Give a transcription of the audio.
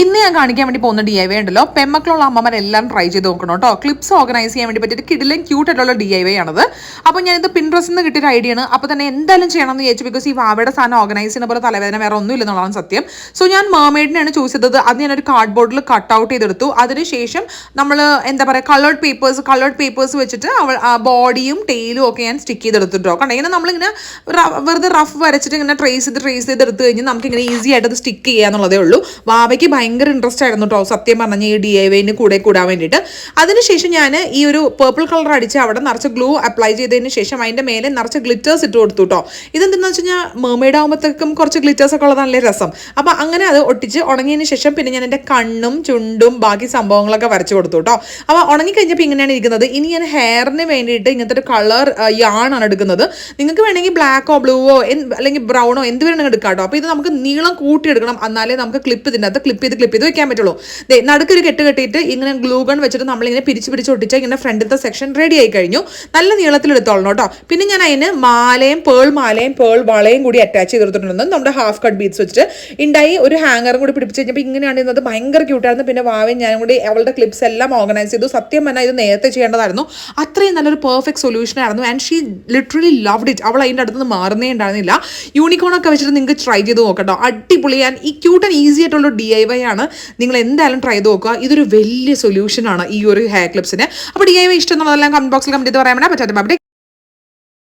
ഇന്ന് ഞാൻ കാണിക്കാൻ വേണ്ടി പോകുന്ന ഡി ഐ വൈ ഉണ്ടല്ലോ. പെമ്മക്കളുള്ള അമ്മമാരെല്ലാം ട്രൈ ചെയ്ത് നോക്കണം കേട്ടോ. ക്ലിപ്സ് ഓർഗനൈസ് ചെയ്യാൻ വേണ്ടി പറ്റിയിട്ട് കിടിലും ക്യൂട്ട് ആയിട്ടുള്ള ഡി ഐ വൈ ആണത്. അപ്പോൾ ഞാനിത് പിൻട്രസ്റ്റ് നിന്ന് കിട്ടിയ ഐഡിയ ആണ്. അപ്പോൾ തന്നെ എന്തായാലും ചെയ്യണം എന്ന് വിചാരിച്ചു. ബിക്കോസ് ഈ വാവയുടെ സാധനം ഓർഗനൈസ് ചെയ്യുന്ന പോലെ തലവേദന വേറെ ഒന്നും ഇല്ലെന്നുള്ളതാണ് സത്യം. സോ ഞാൻ മേമേഡിനെയാണ് ചൂസ് ചെയ്തത്. അത് ഞാനൊരു കാർഡ് ബോർഡിൽ കട്ട് ഔട്ട് ചെയ്തെടുത്തു. അതിനുശേഷം നമ്മൾ എന്താ പറയുക കളേർഡ് പേപ്പേഴ്സ് കളേർഡ് പേപ്പേഴ്സ് വെച്ചിട്ട് അവൾ ബോഡിയും ടെയിലും ഒക്കെ ഞാൻ സ്റ്റിക്ക് ചെയ്തെടുത്തിട്ടോ. കണ്ടോ? ഇങ്ങനെ നമ്മളിങ്ങനെ വെറുതെ റഫ് വരച്ചിട്ട് ഇങ്ങനെ ട്രേസ് ചെയ്ത് ട്രേസ് ചെയ്ത് എടുത്തു കഴിഞ്ഞാൽ നമുക്ക് ഇങ്ങനെ ഈസി ആയിട്ട് അത് സ്റ്റിക്ക് ചെയ്യാന്നുള്ളതേ ഉള്ളൂ. വാവയ്ക്ക് ഭയങ്കര ഇൻട്രസ്റ്റ് ആയിരുന്നു കേട്ടോ സത്യം പറഞ്ഞ ഈ ഡി ഐ വൈന് കൂടെ കൂടാൻ വേണ്ടിയിട്ട്. അതിനുശേഷം ഞാൻ ഈ ഒരു പേർപ്പിൾ കളർ അടിച്ച് അവിടെ നിറച്ച് ഗ്ലൂ അപ്ലൈ ചെയ്തതിന് ശേഷം അതിന്റെ മേലെ നിറച്ച് ഗ്ലിറ്റേഴ്സ് ഇട്ട് കൊടുത്തു കേട്ടോ ഇതെന്തെന്ന് വെച്ച് കഴിഞ്ഞാൽ മെർമെയ്ഡ് ആകുമ്പോഴത്തേക്കും കുറച്ച് ഗ്ലിറ്റേഴ്സ് ഒക്കെ ഉള്ളത് നല്ല രസം. അപ്പോൾ അങ്ങനെ അത് ഒട്ടിച്ച് ഉണങ്ങിയതിന് ശേഷം പിന്നെ ഞാൻ എന്റെ കണ്ണും ചുണ്ടും ബാക്കി സംഭവങ്ങളൊക്കെ വരച്ച് കൊടുത്തു കേട്ടോ അപ്പോൾ ഉണങ്ങിക്കഴിഞ്ഞപ്പോൾ ഇങ്ങനെയാണ് ഇരിക്കുന്നത്. ഇനി ഞാൻ ഹെയറിന് വേണ്ടിയിട്ട് ഇങ്ങനത്തെ ഒരു കളർ യാണാണ് എടുക്കുന്നത്. നിങ്ങൾക്ക് വേണമെങ്കിൽ ബ്ലാക്കോ ബ്ലൂവോ അല്ലെങ്കിൽ ബ്രൗണോ എന്ത് വേണമെങ്കിലും എടുക്കാം കേട്ടോ അപ്പോൾ ഇത് നമുക്ക് നീളം കൂട്ടിയെടുക്കണം എന്നാലേ നമുക്ക് ക്ലിപ്പ് ഇതിന്റെ അകത്ത് ക്ലിപ്പ് ചെയ്ത് ക്ലിപ്പ് ചെയ്ത് വെക്കാൻ പറ്റുള്ളൂ. ദേ നടുക്കൊരു കെട്ട് കെട്ടിയിട്ട് ഇങ്ങനെ ഗ്ലൂഗൺ വെച്ചിട്ട് നമ്മളിങ്ങനെ പിരിച്ച് പിടിച്ച് ഒട്ടിച്ചാൽ ഇങ്ങനെ ഫ്രണ്ടിലത്തെ സെക്ഷൻ റെഡി ആയി കഴിഞ്ഞു. നല്ല നീളത്തിൽ എടുത്തോളണം കേട്ടോ. പിന്നെ ഞാൻ അതിന് മാലയും പേൾ മാലയും പേൾ വളയും കൂടി അറ്റാച്ച് ചെയ്തെടുത്തിട്ടുണ്ട് നമ്മുടെ ഹാഫ് കട്ട് ബീഡ്സ് വെച്ചിട്ട്. ഉണ്ടായി ഒരു ഹാങ്ങറും കൂടി പിടിപ്പിച്ച് കഴിഞ്ഞപ്പോൾ ഇങ്ങനെയാണ് ഇരുന്നത്. ഭയങ്കര ക്യൂട്ടായിരുന്നു പിന്നെ വാവയും ഞാനും കൂടി അവളുടെ ക്ലിപ്സ് എല്ലാം ഓർഗനൈസ് ചെയ്തു. സത്യം പറഞ്ഞാൽ ഇത് നേരത്തെ ചെയ്യേണ്ടതായിരുന്നു. അത്രയും നല്ലൊരു പെർഫെക്റ്റ് സൊല്യൂഷൻ ആയിരുന്നു. And she literally loved it അവൾ അതിന്റെ അടുത്ത് മാറുന്നേ ഉണ്ടായിരുന്നില്ല. യൂണിക്കോൺ ഒക്കെ വെച്ചിട്ട് നിങ്ങൾക്ക് ട്രൈ ചെയ്ത് നോക്കട്ടോ. അടിപൊളി. ആൻഡ് ഈ ക്യൂട്ട് ആൻഡ് ഈസി ആയിട്ടുള്ള ഡി ഐ വൈ ആണ് നിങ്ങൾ എന്തായാലും ട്രൈ ചെയ്ത് നോക്കുക. ഇതൊരു വലിയ സൊല്യൂഷൻ ആണ് ഈ ഒരു ഹെയർ ക്ലിപ്സിന് അപ്പോൾ ഡി ഐ ഇഷ്ടം എന്നുള്ളതെല്ലാം കമന്റ് ബോക്സിൽ കമന്റ് ചെയ്ത് പറയാൻ പറ്റാത്ത